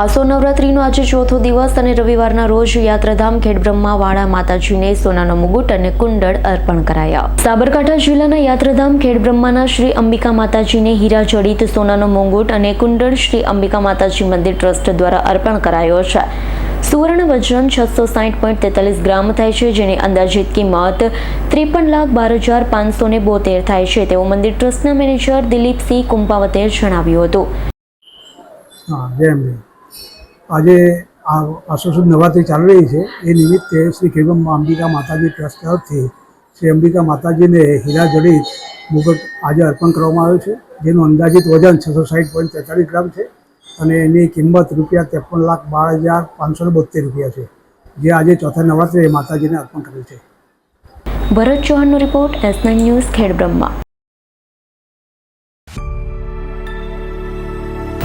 આસો નવરાત્રીનો આજે ચોથો દિવસ અને રવિવારના રોજ યાત્રાધામ ખેડબ્રહ્મા વાળા માતાજીને સોનાનો મુગુટ અને કુંડળ અર્પણ કરાયા. સાબરકાંઠા જિલ્લાના યાત્રાધામ ખેડબ્રહ્માના શ્રી અંબિકા માતાજીને હીરા જડિત, સોનાનો મુગુટ અને કુંડળ શ્રી અંબિકા માતાજી મંદિર ટ્રસ્ટ દ્વારા અર્પણ કરાયો છે. સુવર્ણ વજન છસો સાઠ પોઈન્ટ તેતાલીસ ગ્રામ થાય છે, જેની અંદાજિત કિંમત ત્રેપન લાખ બાર હજાર પાંચસો ને બોતેર થાય છે, તેવું મંદિર ટ્રસ્ટના મેનેજર દિલીપસિંહ કુંપાવતે જણાવ્યું હતું. આજે આ આસો સુદ નવરાત્રિ ચાલી રહી છે. એ નિમિત્તે શ્રી ખેડબ્રહ્મ અંબિકા માતાજી ટ્રસ્ટ તરફથી શ્રી અંબિકા માતાજીને હીરા જડિત મુગટ આજે અર્પણ કરવામાં આવ્યો છે. જેનું અંદાજિત વજન છસો સાઠ પોઈન્ટ તેતાલીસ ગ્રામ છે અને એની કિંમત રૂપિયા ત્રેપન લાખ બાર હજાર પાંચસો બોતેર રૂપિયા છે. જે આજે ચોથા નવરાત્રિએ માતાજીને અર્પણ કર્યું છે. ભરત ચૌહાણનો રિપોર્ટ એસ ન્યૂઝ ખેડબ્રહ્મા.